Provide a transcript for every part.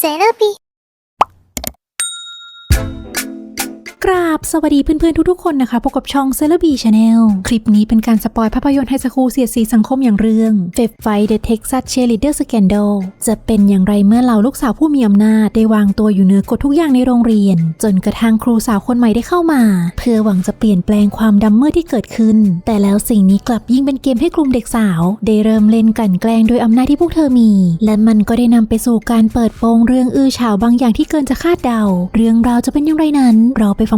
Therapy. ราบ สวัสดีเพื่อนๆทุกๆคนนะคะพบกับช่องเซเลบีชาแนลคลิปนี้เป็นการสปอยภาพยนตร์ไฮสคูลเสียดสีสังคมอย่างเรื่อง f ฟ f i The Texas Cheerleader Scandal จะเป็นอย่างไรเมื่อเหล่าลูกสาวผู้มีอำนาจ ได้วางตัวอยู่เหนือกฎทุกอย่างในโรงเรียน จนกระทั่งครูสาวคนใหม่ได้เข้ามา เพื่อหวังจะเปลี่ยนแปลงความดำมืดที่เกิดขึ้น แต่แล้วสิ่งนี้กลับยิ่งเป็นเกมให้กลุ่มเด็กสาว ได้เริ่มเล่นกันแกล้งโดยอำนาจที่พวกเธอมี และมันก็ได้นำไปสู่การเปิดโปงเรื่องอื้อฉาวบางอย่างที่เกินจะคาดเดา เรื่องราวจะเป็นอย่างไรนั้นเราไปฟัง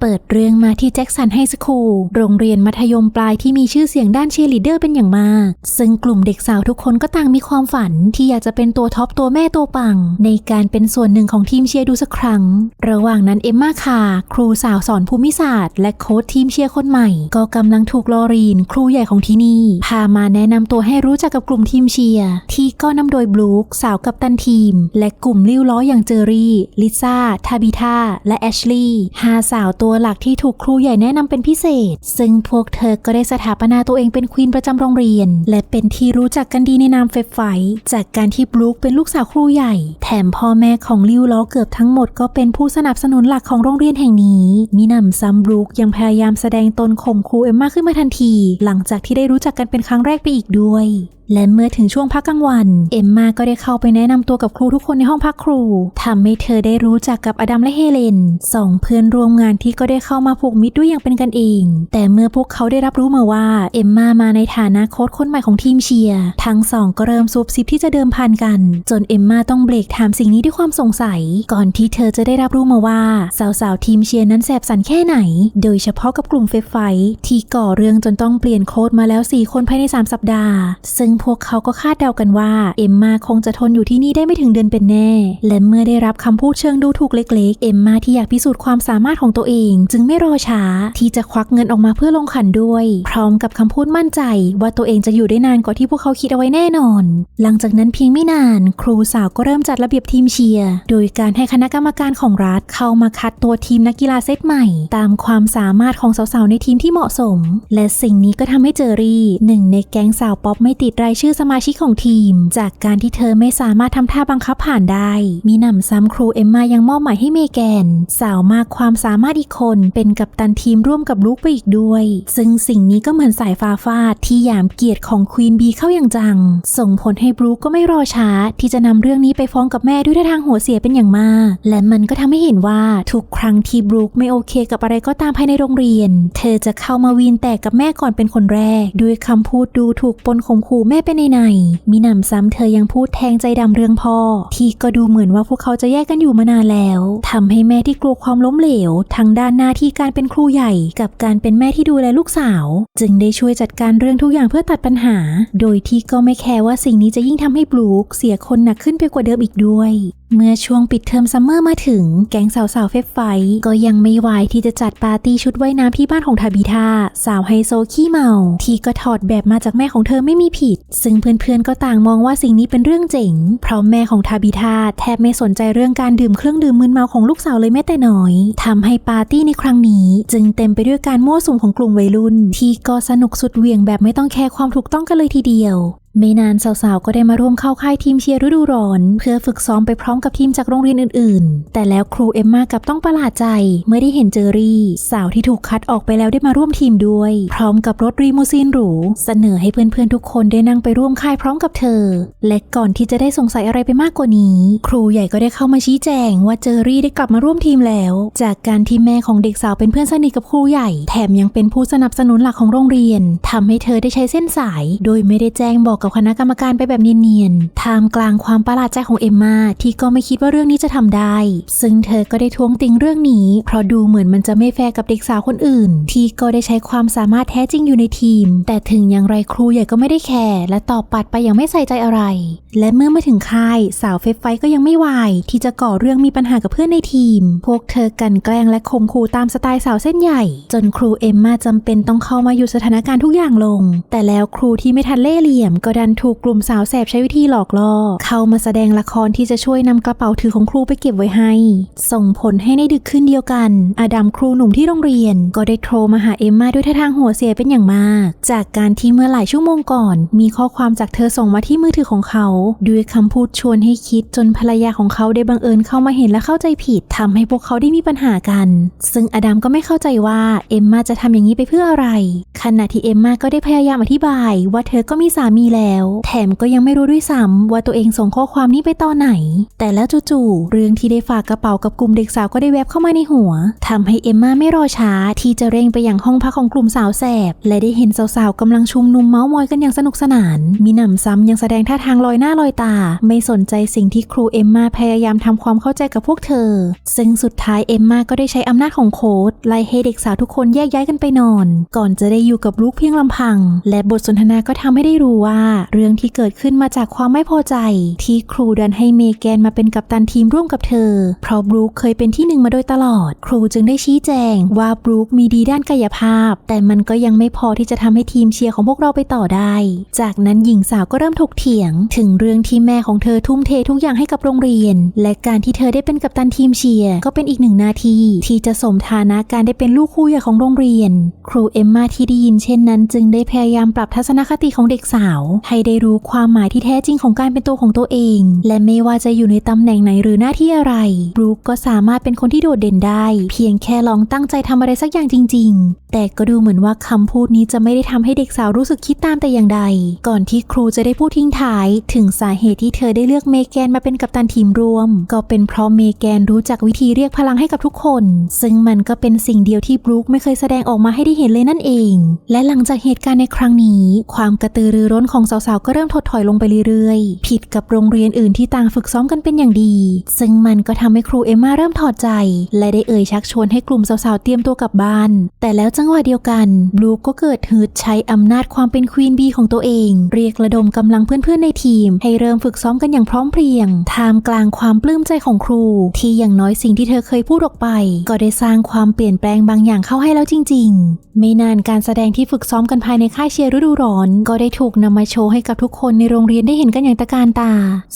เปิดเรื่องมาที่แจ็คสันไฮสคูลโรงเรียนมัธยมปลายที่มีชื่อเสียงด้านเชียร์ลีดเดอร์เป็นอย่างมาก ซึ่งกลุ่มเด็กสาวทุกคนก็ต่างมีความฝันที่อยากจะเป็นตัวท็อปตัวแม่ตัวปัง ในการเป็นส่วนหนึ่งของทีมเชียร์ดูสักครั้ง ระหว่างนั้นเอมมาคาครูสาวสอนภูมิศาสตร์ และโค้ชทีมเชียร์คนใหม่ ก็กำลังถูกลอรีน ครูใหญ่ของที่นี่ พามาแนะนำตัวให้รู้จักกับกลุ่มทีมเชียร์ที่ก็นำโดยบลูคสาวกัปตันทีม และกลุ่มลิ้วล้ออย่างเจอรี่ลิซ่าทาบิธาและแอชลีย์ห้าสาวตัววหลักที่ถูกครูใหญ่แนะนำเป็นพิเศษ ซึ่งพวกเธอก็ได้สถาปนาตัวเองเป็นควีนประจำโรงเรียน และเป็นที่รู้จักกันดีในนามเฟบไฟท์จากการที่บลูคเป็นลูกสาวครูใหญ่ แถมพ่อแม่ของลิวล้อเกือบทั้งหมดก็เป็นผู้สนับสนุนหลักของโรงเรียนแห่งนี้ มิหนำซ้ำบลูคยังพยายามแสดงตนข่มครูเอมมาขึ้นมาทันที หลังจากที่ได้รู้จักกันเป็นครั้งแรกไปอีกด้วย และเมื่อถึงช่วงพักกลางวัน เอมมาก็ได้เข้าไปแนะนำตัวกับครูทุกคนในห้องพักครูทำให้เธอได้รู้จักกับอดัมและเฮเลนสองเพื่อนร่วมงานที่ก็ได้เข้ามาผูกมิตรด้วยอย่างเป็นกันเอง แต่เมื่อพวกเขาได้รับรู้มาว่าเอมมามาในฐานะโค้ชคนใหม่ของทีมเชียร์ทั้งสองก็เริ่มซุบซิบที่จะเดิมพันกัน จนเอมมาต้องเบรกถามสิ่งนี้ด้วยความสงสัย ก่อนที่เธอจะได้รับรู้มาว่าสาวๆทีมเชียร์นั้นแสบสันแค่ไหน โดยเฉพาะกับกลุ่มเฟฟไฟท์ที่ก่อเรื่องจนต้องเปลี่ยนโค้ดมาแล้ว 4 คนภายใน 3 สัปดาห์ ซึ่งพวกเขาก็คาดเดากันว่าเอมมาคงจะทนอยู่ที่นี่ได้ไม่ถึงเดือนเป็นแน่ และเมื่อได้รับคำพูดเชิงดูถูกเล็กๆ เอมมาที่อยากพิสูจน์ความสามารถของตัวเอง จึงไม่รอช้าที่จะควักเงินออกมาเพื่อลงขันด้วย พร้อมกับคำพูดมั่นใจว่าตัวเองจะอยู่ได้นานกว่าที่พวกเขาคิดเอาไว้แน่นอน หลังจากนั้นเพียงไม่นาน ครูสาวก็เริ่มจัดระเบียบทีมเชียร์โดยการให้คณะกรรมการของรัฐเข้ามาคัดตัวทีมนักกีฬาเซตใหม่ ตามความสามารถของสาวๆในทีมที่เหมาะสม และสิ่งนี้ก็ทำให้เจอรี่หนึ่งในแก๊งสาวป๊อปไม่ติดรายชื่อสมาชิกของทีม จากการที่เธอไม่สามารถทำท่าบังคับผ่านได้ มีหนำซ้ำครูเอมมายังมอบหมายให้เมแกน สาวมากความสามารถอีกคน เป็นกัปตันทีมร่วมกับลูกไปอีกด้วย ซึ่งสิ่งนี้ก็เหมือนสายฟ้าฟาดที่ยามเกียรติของควีนบีเข้าอย่างจัง ส่งผลให้บรูคก็ไม่รอช้า ที่จะนำเรื่องนี้ไปฟ้องกับแม่ด้วยท่าทางหัวเสียเป็นอย่างมาก และมันก็ทำให้เห็นว่าทุกครั้งที่บรูคไม่โอเค กับอะไรก็ตามภายในโรงเรียน เธอจะเข้ามาวีนแตกกับแม่ก่อนเป็นคนแรก ด้วยคำพูดดูถูกปนข่มขู่แม่ไปในในมีหนำซ้ำเธอยังพูดแทงใจดำเรื่องพ่อ ที่ก็ดูเหมือนว่าพวกเขาจะแยกกันอยู่มานานแล้วทำให้แม่ที่กลัวความล้มเหลวทั้งด้านหน้าที่การเป็นครูใหญ่ กับการเป็นแม่ที่ดูแลลูกสาว จึงได้ช่วยจัดการเรื่องทุกอย่างเพื่อตัดปัญหา โดยที่ก็ไม่แคร์ว่าสิ่งนี้จะยิ่งทำให้บลูคเสียคนหนักขึ้นไปกว่าเดิมอีกด้วย เมื่อช่วงปิดเทอมซัมเมอร์มาถึง แก๊งสาวๆเฟฟไฟท์ก็ยังไม่ไหวที่จะจัดปาร์ตี้ชุดว่ายน้ำที่บ้านของทาบิธาสาวไฮโซขี้เมา ที่ก็ถอดแบบมาจากแม่ของเธอไม่มีผิด ซึ่งเพื่อนๆก็ต่างมองว่าสิ่งนี้เป็นเรื่องเจ๋ง เพราะแม่ของทาบิธาแทบไม่สนใจเรื่องการดื่มเครื่องดื่มมึนเมาของลูกสาวเลยแม้แต่น้อยทำให้ปาร์ตี้ในครั้งนี้ จึงเต็มไปด้วยการมั่วสุมของกลุ่มวัยรุ่น ที่ก็สนุกสุดเหวี่ยงแบบไม่ต้องแคร์ความถูกต้องกันเลยทีเดียว ไม่นานสาวๆ ก็ได้มาร่วมเข้าค่ายทีมเชียร์ฤดูร้อน เพื่อฝึกซ้อมไปพร้อมกับทีมจากโรงเรียนอื่นๆ แต่แล้วครูเอ็มมากับต้องประหลาดใจ เมื่อได้เห็นเจอรี่ สาวที่ถูกคัดออกไปแล้วได้มาร่วมทีมด้วย พร้อมกับรถรีมูซีนหรู เสนอให้เพื่อนๆ ทุกคนได้นั่งไปร่วมค่ายพร้อมกับเธอ และก่อนที่จะได้สงสัยอะไรไปมากกว่านี้ ครูใหญ่ก็ได้เข้ามาชี้แจงว่าเจอรี่ได้กลับมาร่วมทีมแล้ว จากการที่แม่ของเด็กสาวเป็นเพื่อนสนิทกับครูใหญ่ แถมยังเป็นผู้สนับสนุนหลักของโรงเรียนทำให้เธอได้ใช้เส้นสาย โดยไม่ได้แจ้งบอกกับคณะกรรมการไปแบบเนียนๆ ท่ามกลางความประหลาดใจของเอมมาที่ก็ไม่คิดว่าเรื่องนี้จะทำได้ ซึ่งเธอก็ได้ท้วงติงเรื่องนี้ เพราะดูเหมือนมันจะไม่แฟร์กับเด็กสาวคนอื่น ที่ก็ได้ใช้ความสามารถแท้จริงอยู่ในทีม แต่ถึงอย่างไรครูใหญ่ก็ไม่ได้แคร์และตอบปัดไปอย่างไม่ใส่ใจอะไร และเมื่อมาถึงค่ายสาวเฟฟไฟก็ยังไม่วายที่จะก่อเรื่องมีปัญหากับเพื่อนในทีม พวกเธอกันแกล้งและข่มขู่ตามสไตล์สาวเส้นใหญ่ จนครูเอมมาจำเป็นต้องเข้ามาหยุดสถานการณ์ทุกอย่างลง แต่แล้วครูที่ไม่ทันเล่ห์เหลี่ยมก็ก็ดันถูกกลุ่มสาวแสบใช้วิธีหลอกล่อ เข้ามาแสดงละครที่จะช่วยนำกระเป๋าถือของครูไปเก็บไว้ให้ ส่งผลให้ในดึกคืนเดียวกัน อดัมครูหนุ่มที่โรงเรียน ก็ได้โทรมาหาเอมมาด้วยท่าทางหัวเสียเป็นอย่างมาก จากการที่เมื่อหลายชั่วโมงก่อน มีข้อความจากเธอส่งมาที่มือถือของเขา ด้วยคำพูดชวนให้คิดจนภรรยาของเขาได้บังเอิญเข้ามาเห็นและเข้าใจผิดทำให้พวกเขาได้มีปัญหากัน ซึ่งอดัมก็ไม่เข้าใจว่าเอมมาจะทำอย่างนี้ไปเพื่ออะไร ขณะที่เอมมาก็ได้พยายามอธิบาย ว่าเธอก็มีสามีแล้วแถมก็ยังไม่รู้ด้วยซ้ำว่าตัวเองส่งข้อความนี้ไปตอนไหน แต่แล้วจู่ๆเรื่องที่ได้ฝากกระเป๋ากับกลุ่มเด็กสาวก็ได้แวบเข้ามาในหัวทำให้เอมมาไม่รอช้าที่จะเร่งไปยังห้องพักของกลุ่มสาวแสบ และได้เห็นสาวๆกำลังชุมนุมเมาส์มอยกันอย่างสนุกสนาน มีหนำซ้ำยังแสดงท่าทางลอยหน้าลอยตา ไม่สนใจสิ่งที่ครูเอมมาพยายามทำความเข้าใจกับพวกเธอ ซึ่งสุดท้ายเอมมาก็ได้ใช้อำนาจของโค้ดไล่ให้เด็กสาวทุกคนแยกย้ายกันไปนอน ก่อนจะได้อยู่กับลูกเพียงลำพัง และบทสนทนาก็ทำให้ได้รู้ว่าเรื่องที่เกิดขึ้นมาจากความไม่พอใจ ที่ครูดันให้เมแกนมาเป็นกัปตันทีมร่วมกับเธอ เพราะบรูคเคยเป็นที่หนึ่งมาโดยตลอด ครูจึงได้ชี้แจงว่าบรูคมีดีด้านกายภาพ แต่มันก็ยังไม่พอที่จะทำให้ทีมเชียร์ของพวกเราไปต่อได้ จากนั้นหญิงสาวก็เริ่มถกเถียง ถึงเรื่องที่แม่ของเธอทุ่มเททุกอย่างให้กับโรงเรียน และการที่เธอได้เป็นกัปตันทีมเชียร์ก็เป็นอีกหนึ่งนาที ที่จะสมฐานะการได้เป็นลูกคู่ใหญ่ของโรงเรียน ครูเอมมาที่ได้ยินเช่นนั้น จึงได้พยายามปรับทัศนคติของเด็กสาวให้ได้รู้ความหมายที่แท้จริงของการเป็นตัวของตัวเอง และไม่ว่าจะอยู่ในตำแหน่งไหนหรือหน้าที่อะไรบรูคก็สามารถเป็นคนที่โดดเด่นได้ เพียงแค่ลองตั้งใจทำอะไรสักอย่างจริง ๆแต่ก็ดูเหมือนว่าคำพูดนี้จะไม่ได้ทำให้เด็กสาวรู้สึกคิดตามแต่อย่างใด ก่อนที่ครูจะได้พูดทิ้งท้ายถึงสาเหตุที่เธอได้เลือกเมแกนมาเป็นกัปตันทีมรวม ก็เป็นเพราะเมแกนรู้จักวิธีเรียกพลังให้กับทุกคน ซึ่งมันก็เป็นสิ่งเดียวที่บรู๊คไม่เคยแสดงออกมาให้ได้เห็นเลยนั่นเอง และหลังจากเหตุการณ์ในครั้งนี้ ความกระตือรือร้นของสาวๆก็เริ่มถดถอยลงไปเรื่อยๆ ผิดกับโรงเรียนอื่นที่ต่างฝึกซ้อมกันเป็นอย่างดี ซึ่งมันก็ทำให้ครูเอมมาเริ่มถอดใจ และได้เอ่ยชักชวนให้กลุ่มสาวๆเตรียมตัวกลับบ้าน แต่แล้วจังหวะเดียวกันบลูก็เกิดฮึดใช้อำนาจความเป็นควีนบีของตัวเอง เรียกระดมกำลังเพื่อนๆในทีม ให้เริ่มฝึกซ้อมกันอย่างพร้อมเพรียงท่ามกลางความปลื้มใจของครู ที่อย่างน้อยสิ่งที่เธอเคยพูดออกไป ก็ได้สร้างความเปลี่ยนแปลงบางอย่างเข้าให้แล้วจริง ๆ ไม่นานการแสดงที่ฝึกซ้อมกันภายในค่ายเชียร์ฤดูร้อน ก็ได้ถูกนำมาโชว์ให้กับทุกคนในโรงเรียนได้เห็นกันอย่างตะการตา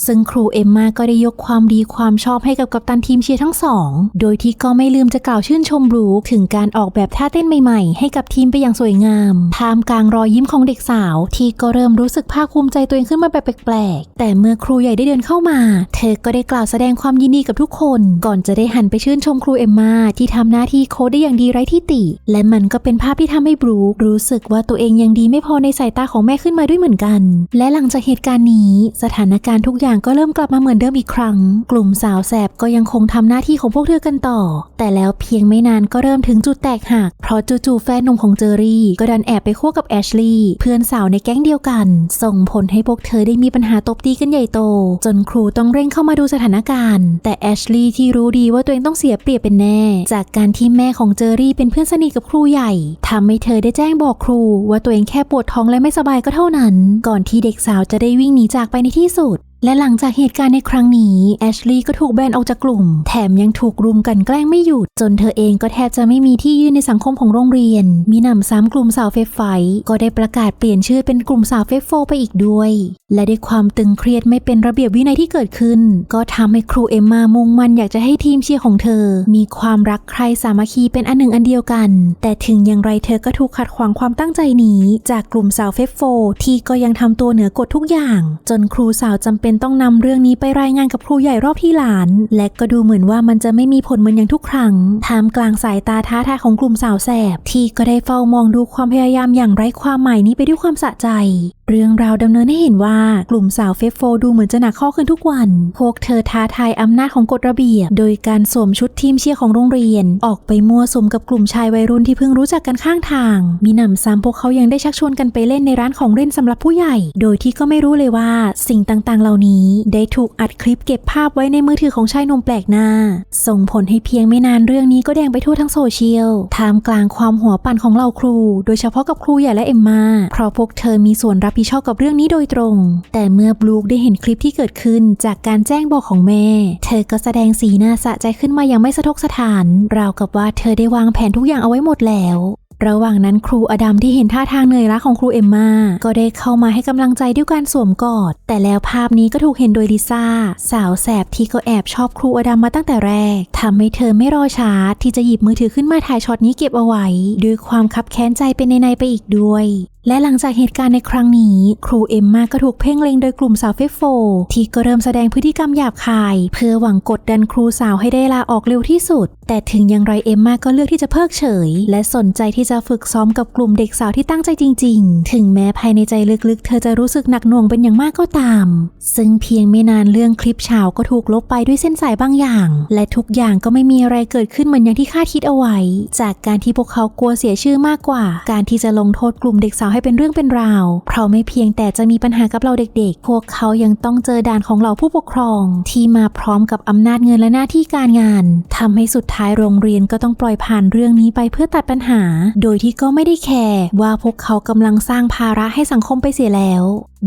ซึ่งครูเอ็มมาก็ได้ยกความดีความชอบให้กับกัปตันทีมเชียร์ทั้งสอง โดยที่ก็ไม่ลืมจะกล่าวชื่นชมบรูถึงการออกแบบท่าเต้นใหม่ๆให้กับทีมไปอย่างสวยงามท่ามกลางรอยยิ้มของเด็กสาว ที่ก็เริ่มรู้สึกภาคภูมิใจตัวเองขึ้นมาแบบแปลกๆ แต่เมื่อครูใหญ่ได้เดินเข้ามา เธอก็ได้กล่าวแสดงความยินดีกับทุกคน ก่อนจะได้หันไปชื่นชมครูเอมมาที่ทำหน้าที่โค้ดได้อย่างดีไร้ที่ติ และมันก็เป็นภาพที่ทำให้บรูครู้สึกว่าตัวเองยังดีไม่พอในสายตาของแม่ขึ้นมาด้วยเหมือนกัน และหลังจากเหตุการณ์นี้ สถานการณ์ทุกอย่างก็เริ่มกลับมาเหมือนเดิมอีกครั้ง กลุ่มสาวแสบก็ยังคงทำหน้าที่ของพวกเธอกันต่อ แต่แล้วเพียงไม่นานก็เริ่มถึงจุดแตกหักเพราะจู่จู่แฟนหนุ่มของเจอรี่ก็ดันแอบไปคู่กับแอชลีย์เพื่อนสาวในแก๊งเดียวกัน ส่งผลให้พวกเธอได้มีปัญหาตบตีกันใหญ่โต จนครูต้องเร่งเข้ามาดูสถานการณ์ แต่แอชลีย์ที่รู้ดีว่าตัวเองต้องเสียเปรียบเป็นแน่ จากการที่แม่ของเจอรี่เป็นเพื่อนสนิทกับครูใหญ่ทำให้เธอได้แจ้งบอกครู ว่าตัวเองแค่ปวดท้องและไม่สบายก็เท่านั้น ก่อนที่เด็กสาวจะได้วิ่งหนีจากไปในที่สุด และหลังจากเหตุการณ์ในครั้งนี้แอชลีย์ก็ถูกแบนออกจากกลุ่ม แถมยังถูกรุมกันแกล้งไม่หยุด จนเธอเองก็แทบจะไม่มีที่ยืนในสังคมของโรงเรียน มีหนำซ้ำกลุ่มสาวเฟฟไฟก็ได้ประกาศเปลี่ยนชื่อเป็นกลุ่มสาวเฟฟโฟไปอีกด้วย และด้วยความตึงเครียดไม่เป็นระเบียบวินัยที่เกิดขึ้น ก็ทำให้ครูเอมมามุ่งมันอยากจะให้ทีมเชียร์ของเธอ มีความรักใครสามัคคีเป็นอันหนึ่งอันเดียวกัน แต่ถึงอย่างไรเธอก็ถูกขัดขวางความตั้งใจนี้ จากกลุ่มสาวเฟฟโฟที่ก็ยังทำตัวเหนือกฎทุกอย่าง จนครูสาวจำเป็นต้องนำเรื่องนี้ไปรายงานกับครูใหญ่รอบที่หลาน และก็ดูเหมือนว่ามันจะไม่มีผลเหมือนอย่างทุกครั้งท่ามกลางสายตาท้าทายของกลุ่มสาวแสบ ที่ก็ได้เฝ้ามองดูความพยายามอย่างไร้ความหมายนี้ไปด้วยความสะใจเรื่องราวดำเนินให้เห็นว่ากลุ่มสาวเฟฟโฟดูเหมือนจะหนักข้อขึ้นทุกวัน พวกเธอท้าทายอำนาจของกฎระเบียบ โดยการสวมชุดทีมเชียร์ของโรงเรียน ออกไปมั่วสุมกับกลุ่มชายวัยรุ่นที่เพิ่งรู้จักกันข้างทาง มีหนำซ้ำพวกเขายังได้ชักชวนกันไปเล่นในร้านของเล่นสำหรับผู้ใหญ่ โดยที่ก็ไม่รู้เลยว่าสิ่งต่างๆ เหล่านี้ ได้ถูกอัดคลิปเก็บภาพไว้ในมือถือของชายหนุ่มแปลกหน้า ส่งผลให้เพียงไม่นานเรื่องนี้ก็แดงไปทั่วทั้งโซเชียลท่ามกลางความหัวปั่นของเหล่าครู โดยเฉพาะกับครูใหญ่และเอ็มมาเพราะพวกเธอมีส่วนรับผิดชอบกับเรื่องนี้โดยตรง แต่เมื่อบลูคได้เห็นคลิปที่เกิดขึ้นจากการแจ้งบอกของแม่ เธอก็แสดงสีหน้าสะใจขึ้นมาอย่างไม่สะทกสถาน ราวกับว่าเธอได้วางแผนทุกอย่างเอาไว้หมดแล้วระหว่างนั้นครูอดัมที่เห็นท่าทางเหนื่อยล้าของครูเอมมาก็ได้เข้ามาให้กำลังใจด้วยการสวมกอด แต่แล้วภาพนี้ก็ถูกเห็นโดยลิซ่า สาวแสบที่ก็แอบชอบครูอดัมมาตั้งแต่แรกทำให้เธอไม่รอช้าที่จะหยิบมือถือขึ้นมาถ่ายช็อตนี้เก็บเอาไว้ ด้วยความคับแค้นใจเป็นในๆไปอีกด้วย และหลังจากเหตุการณ์ในครั้งนี้ ครูเอ็มมาก็ถูกเพ่งเล็งโดยกลุ่มสาวเฟฟโฟ ที่ก็เริ่มแสดงพฤติกรรมหยาบคาย เพื่อหวังกดดันครูสาวให้ได้ลาออกเร็วที่สุด แต่ถึงอย่างไรเอ็มมาก็เลือกที่จะเพิกเฉย และสนใจที่จะฝึกซ้อมกับกลุ่มเด็กสาวที่ตั้งใจจริง ๆ ถึงแม้ภายในใจลึกๆ เธอจะรู้สึกหนักหน่วงเป็นอย่างมากก็ตาม ซึ่งเพียงไม่นานเรื่องคลิปเฉาก็ถูกลบไปด้วยเส้นสายบางอย่าง และทุกอย่างก็ไม่มีอะไรเกิดขึ้นเหมือนอย่างที่คาดคิดเอาไว้ จากการที่พวกเขากลัวเสียชื่อมากกว่า การที่จะลงโทษกลุ่มเด็กสาวให้เป็นเรื่องเป็นราว เพราะไม่เพียงแต่จะมีปัญหากับเราเด็กๆ พวกเขายังต้องเจอด่านของเราผู้ปกครอง ที่มาพร้อมกับอำนาจเงินและหน้าที่การงานทำให้สุดท้ายโรงเรียนก็ต้องปล่อยผ่านเรื่องนี้ไปเพื่อตัดปัญหา โดยที่ก็ไม่ได้แคร์ว่าพวกเขากำลังสร้างภาระให้สังคมไปเสียแล้ว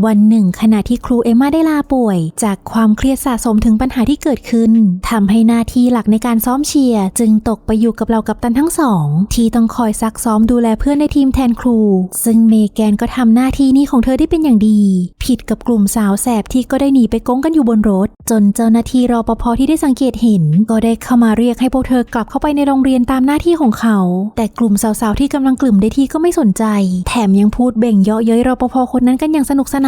วันหนึ่ง ขณะที่ครูเอมมาได้ลาป่วย จากความเครียดสะสมถึงปัญหาที่เกิดขึ้นทำให้หน้าที่หลักในการซ้อมเชียร์จึงตกไปอยู่กับเรากับตันทั้งสอง ที่ต้องคอยซักซ้อมดูแลเพื่อนในทีมแทนครู ซึ่งเมแกนก็ทำหน้าที่นี้ของเธอได้เป็นอย่างดี ผิดกับกลุ่มสาวแสบที่ก็ได้หนีไปก้งกันอยู่บนรถ จนเจ้าหน้าที่รอปภที่ได้สังเกตเห็น ก็ได้เข้ามาเรียกให้พวกเธอกลับเข้าไปในโรงเรียนตามหน้าที่ของเขา แต่กลุ่มสาวๆที่กำลังกลุ่มได้ที่ก็ไม่สนใจ แถมยังพูดเบ่งเยาะเย้ยรปภคนนั้นกันอย่างสนุกสนาน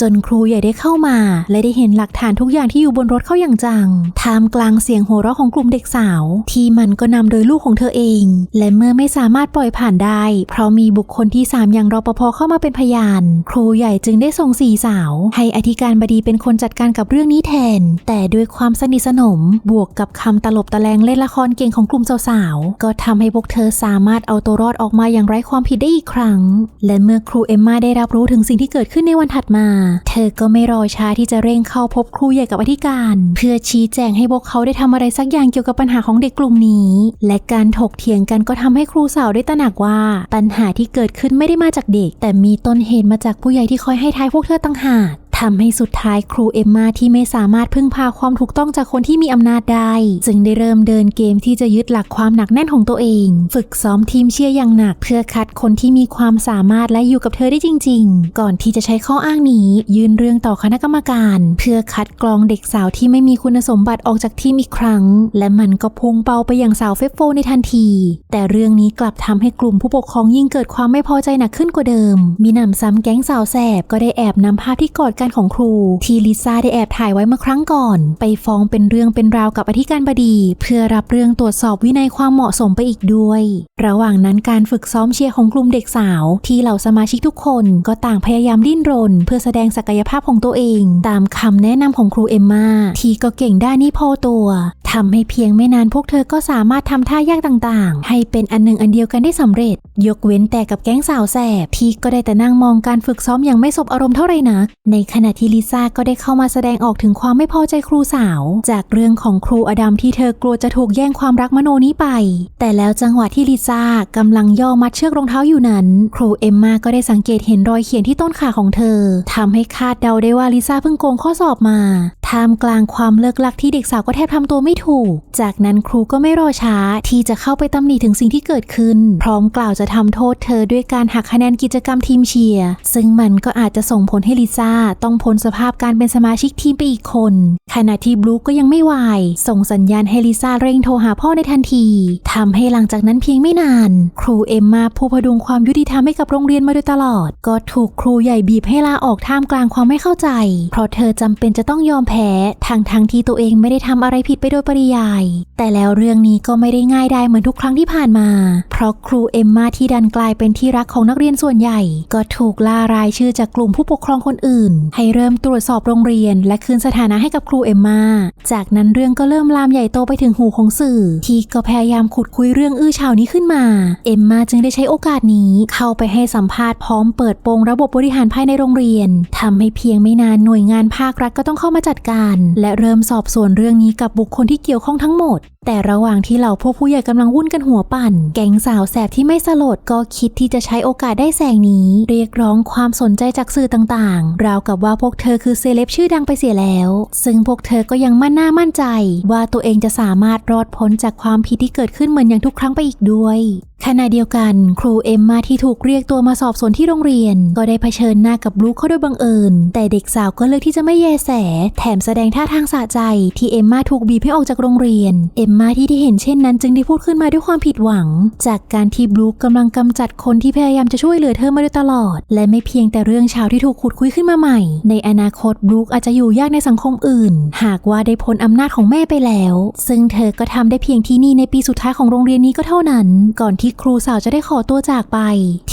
จนครูใหญ่ได้เข้ามา และได้เห็นหลักฐานทุกอย่างที่อยู่บนรถเข้าอย่างจังท่ามกลางเสียงโห่เราะของกลุ่มเด็กสาว ที่มันก็นำโดยลูกของเธอเอง และเมื่อไม่สามารถปล่อยผ่านได้ เพราะมีบุคคลที่สามอย่างรปภเข้ามาเป็นพยาน ครูใหญ่จึงได้ส่งสี่สาว ให้อธิการบดีเป็นคนจัดการกับเรื่องนี้แทน แต่ด้วยความสนิทสนมบวกกับคำตลบตะแลงเล่นละครเก่งของกลุ่มสาวๆก็ทำให้พวกเธอสามารถเอาตัวรอดออกมาอย่างไร้ความผิดได้อีกครั้ง และเมื่อครูเอมมาได้รับรู้ถึงสิ่งที่เกิดขึ้นในวันถัดมา เธอก็ไม่รอช้าที่จะเร่งเข้าพบครูใหญ่กับอธิการ เพื่อชี้แจงให้พวกเขาได้ทำอะไรสักอย่างเกี่ยวกับปัญหาของเด็กกลุ่มนี้ และการถกเถียงกันก็ทำให้ครูสาวได้ตระหนักว่า ปัญหาที่เกิดขึ้นไม่ได้มาจากเด็ก แต่มีต้นเหตุมาจากผู้ใหญ่ที่คอยให้ท้ายพวกเธอต่างหาก ทำให้สุดท้ายครูเอมมาที่ไม่สามารถพึ่งพาความถูกต้องจากคนที่มีอำนาจได้ จึงได้เริ่มเดินเกมที่จะยึดหลักความหนักแน่นของตัวเอง ฝึกซ้อมทีมเชียร์อย่างหนัก เพื่อคัดคนที่มีความสามารถและอยู่กับเธอได้จริง ๆ ก่อนที่จะใช้ข้ออ้างนี้ ยื่นเรื่องต่อคณะกรรมการ เพื่อคัดกรองเด็กสาวที่ไม่มีคุณสมบัติออกจากทีมอีกครั้ง และมันก็พุ่งเป้าไปอย่างสาวเฟฟโฟในทันที แต่เรื่องนี้กลับทำให้กลุ่มผู้ปกครองยิ่งเกิดความไม่พอใจหนักขึ้นกว่าเดิม มีหนำซ้ำแก๊งสาวแสบก็ได้แอบนำภาพที่กอดกันของครู ที่ลิซ่าได้แอบถ่ายไว้เมื่อครั้งก่อน ไปฟ้องเป็นเรื่องเป็นราวกับอธิการบดี เพื่อรับเรื่องตรวจสอบวินัยความเหมาะสมไปอีกด้วย ระหว่างนั้นการฝึกซ้อมเชียร์ของกลุ่มเด็กสาว ที่เหล่าสมาชิกทุกคนก็ต่างพยายามดิ้นรน เพื่อแสดงศักยภาพของตัวเอง ตามคำแนะนำของครูเอมมาที่ก็เก่งด้านนี้พอตัวทำให้เพียงไม่นานพวกเธอก็สามารถทำท่ายากต่างๆ ให้เป็นอันหนึ่งอันเดียวกันได้สำเร็จ ยกเว้นแต่กับแก๊งสาวแสบที่ก็ได้แต่นั่งมองการฝึกซ้อมอย่างไม่สบอารมณ์เท่าไรนักในขณะที่ลิซ่าก็ได้เข้ามาแสดงออกถึงความไม่พอใจครูสาว จากเรื่องของครูอดัมที่เธอกลัวจะถูกแย่งความรักมโนนี้ไป แต่แล้วจังหวะที่ลิซ่ากำลังย่อมัดเชือกรองเท้าอยู่นั้น ครูเอมมาก็ได้สังเกตเห็นรอยเขียนที่ต้นขาของเธอทำให้คาดเดาได้ว่าลิซ่าเพิ่งโกงข้อสอบมาท่ามกลางความเลิกลักที่เด็กสาวก็แทบทำตัวไม่ถูก จากนั้นครูก็ไม่รอช้าที่จะเข้าไปตำหนิถึงสิ่งที่เกิดขึ้น พร้อมกล่าวจะทำโทษเธอด้วยการหักคะแนนกิจกรรมทีมเชียร์ซึ่งมันก็อาจจะส่งผลให้ลิซ่าต้องพ้นสภาพการเป็นสมาชิกทีมไปอีกคน ขณะที่บลูก็ยังไม่วาย ส่งสัญญาณให้ลิซ่าเร่งโทรหาพ่อในทันทีทำให้หลังจากนั้นเพียงไม่นาน ครูเอมมาผู้พดุงความยุติธรรมให้กับโรงเรียนมาโดยตลอด ก็ถูกครูใหญ่บีบให้ลาออกท่ามกลางความไม่เข้าใจ เพราะเธอจำเป็นจะต้องยอมแพ้ทางทั้งที่ตัวเองไม่ได้ทำอะไรผิดไปโดยปริยาย แต่แล้วเรื่องนี้ก็ไม่ได้ง่ายได้เหมือนทุกครั้งที่ผ่านมา เพราะครูเอมมาที่ดันกลายเป็นที่รักของนักเรียนส่วนใหญ่ ก็ถูกล่ารายชื่อจากกลุ่มผู้ปกครองคนอื่น ให้เริ่มตรวจสอบโรงเรียน และคืนสถานะให้กับครูเอมมา จากนั้นเรื่องก็เริ่มลามใหญ่โตไปถึงหูของสื่อ ที่ก็พยายามขุดคุยเรื่องอื้อฉาวนี้ขึ้นมา เอมมาจึงได้ใช้โอกาสนี้เข้าไปให้สัมภาษณ์พร้อมเปิดโปงระบบบริหารภายในโรงเรียนทำให้เพียงไม่นานหน่วยงานภาครัฐก็ต้องเข้ามาจัดการ และเริ่มสอบสวนเรื่องนี้กับบุคคลที่เกี่ยวข้องทั้งหมด แต่ระหว่างที่เหล่าพวกผู้ใหญ่กำลังวุ่นกันหัวปั่น แก๊งสาวแสบที่ไม่สลดก็คิดที่จะใช้โอกาสได้แสงนี้ เรียกร้องความสนใจจากสื่อต่างๆ ราวกับว่าพวกเธอคือเซเลบชื่อดังไปเสียแล้ว ซึ่งพวกเธอก็ยังมั่นหน้ามั่นใจ ว่าตัวเองจะสามารถรอดพ้นจากความผิดที่เกิดขึ้นเหมือนอย่างทุกครั้งไปอีกด้วยขณะเดียวกัน ครูเอ็มมาที่ถูกเรียกตัวมาสอบสวนที่โรงเรียน ก็ได้เผชิญหน้ากับบลูคเขาโดยบังเอิญ แต่เด็กสาวก็เลือกที่จะไม่แยแส แถมแสดงท่าทางสะใจ ที่เอ็มมาถูกบีบให้ออกจากโรงเรียน เอ็มมาที่ได้เห็นเช่นนั้นจึงได้พูดขึ้นมาด้วยความผิดหวัง จากการที่บลูคกำลังกำจัดคนที่พยายามจะช่วยเหลือเธอมาโดยตลอด และไม่เพียงแต่เรื่องเช้าที่ถูกขุดคุยขึ้นมาใหม่ ในอนาคตบลูคอาจจะอยู่ยากในสังคมอื่น หากว่าได้พ้นอำนาจของแม่ไปแล้ว ซึ่งเธอก็ทำได้เพียงที่นี่ในปีสุดท้ายของโรงเรียนนี้ก็เท่านั้น ก่อนที่ครูสาวจะได้ขอตัวจากไป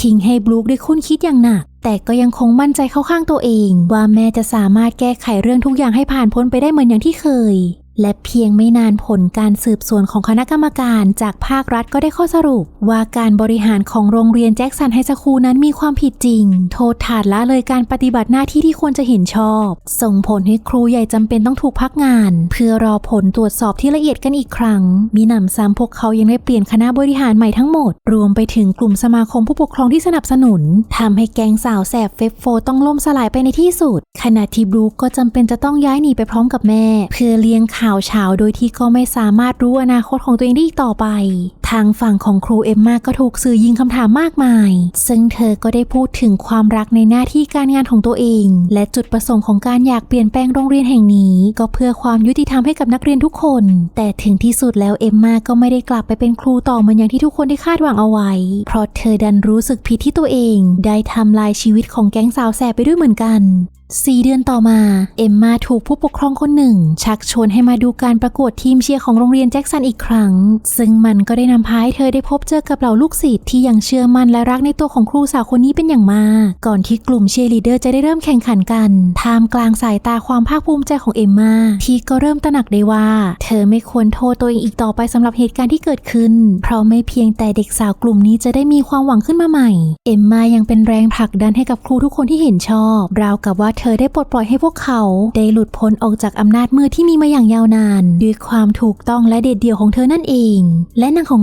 ทิ้งให้บลูคได้คุ้นคิดอย่างหนัก แต่ก็ยังคงมั่นใจเข้าข้างตัวเอง ว่าแม่จะสามารถแก้ไขเรื่องทุกอย่างให้ผ่านพ้นไปได้เหมือนอย่างที่เคย และเพียงไม่นานผลการสืบสวนของคณะกรรมการจากภาครัฐก็ได้ข้อสรุป ว่าการบริหารของโรงเรียนแจ็คสันไฮสคูลนั้นมีความผิดจริง โทษฐานละเลยการปฏิบัติหน้าที่ที่ควรจะเห็นชอบ ส่งผลให้ครูใหญ่จำเป็นต้องถูกพักงาน เพื่อรอผลตรวจสอบที่ละเอียดกันอีกครั้ง มีหนำซ้ำพวกเขายังได้เปลี่ยนคณะบริหารใหม่ทั้งหมด รวมไปถึงกลุ่มสมาคมผู้ปกครองที่สนับสนุนทำให้แก๊งสาวแสบเฟฟโฟต้องล่มสลายไปในที่สุดขณะที่บลูก็จำเป็นจะต้องย้ายหนีไปพร้อมกับแม่ เพื่อเลี้ยงข่าวเช้าโดยที่ก็ไม่สามารถรู้อนาคตของตัวเองได้อีกต่อไปทางฝั่งของครูเอมมาก็ถูกสื่อยิงคำถามมากมาย ซึ่งเธอก็ได้พูดถึงความรักในหน้าที่การงานของตัวเอง และจุดประสงค์ของการอยากเปลี่ยนแปลงโรงเรียนแห่งนี้ ก็เพื่อความยุติธรรมให้กับนักเรียนทุกคน แต่ถึงที่สุดแล้วเอมมาก็ไม่ได้กลับไปเป็นครูต่อเหมือนอย่างที่ทุกคนได้คาดหวังเอาไว้ เพราะเธอดันรู้สึกผิดที่ตัวเอง ได้ทำลายชีวิตของแก๊งสาวแสบไปด้วยเหมือนกันสี่เดือนต่อมา เอมมาถูกผู้ปกครองคนหนึ่ง ชักชวนให้มาดูการประกวดทีมเชียร์ของโรงเรียนแจ็คสันอีกครั้ง ซึ่งมันก็ได้นำพาให้เธอได้พบเจอกับเหล่าลูกศิษย์ที่ยังเชื่อมั่นและรักในตัวของครูสาวคนนี้เป็นอย่างมาก ก่อนที่กลุ่มเชียร์ลีเดอร์จะได้เริ่มแข่งขันกัน ท่ามกลางสายตาความภาคภูมิใจของเอมมาที่ก็เริ่มตระหนักได้ว่า เธอไม่ควรโทษตัวเองอีกต่อไปสำหรับเหตุการณ์ที่เกิดขึ้น เพราะไม่เพียงแต่เด็กสาวกลุ่มนี้จะได้มีความหวังขึ้นมาใหม่ เอมมายังเป็นแรงผลักดันให้กับครูทุกคนที่เห็นชอบ ราวกับว่าเธอได้ปลดปล่อยให้พวกเขา ได้หลุดพ้นออกจากอำนาจมืดที่มีมาอย่างยาวนาน ด้วยความถูกต้องและเด็ดเดี่ยวของเธอนั่นเอง และนังของ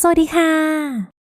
สวัสดีค่ะ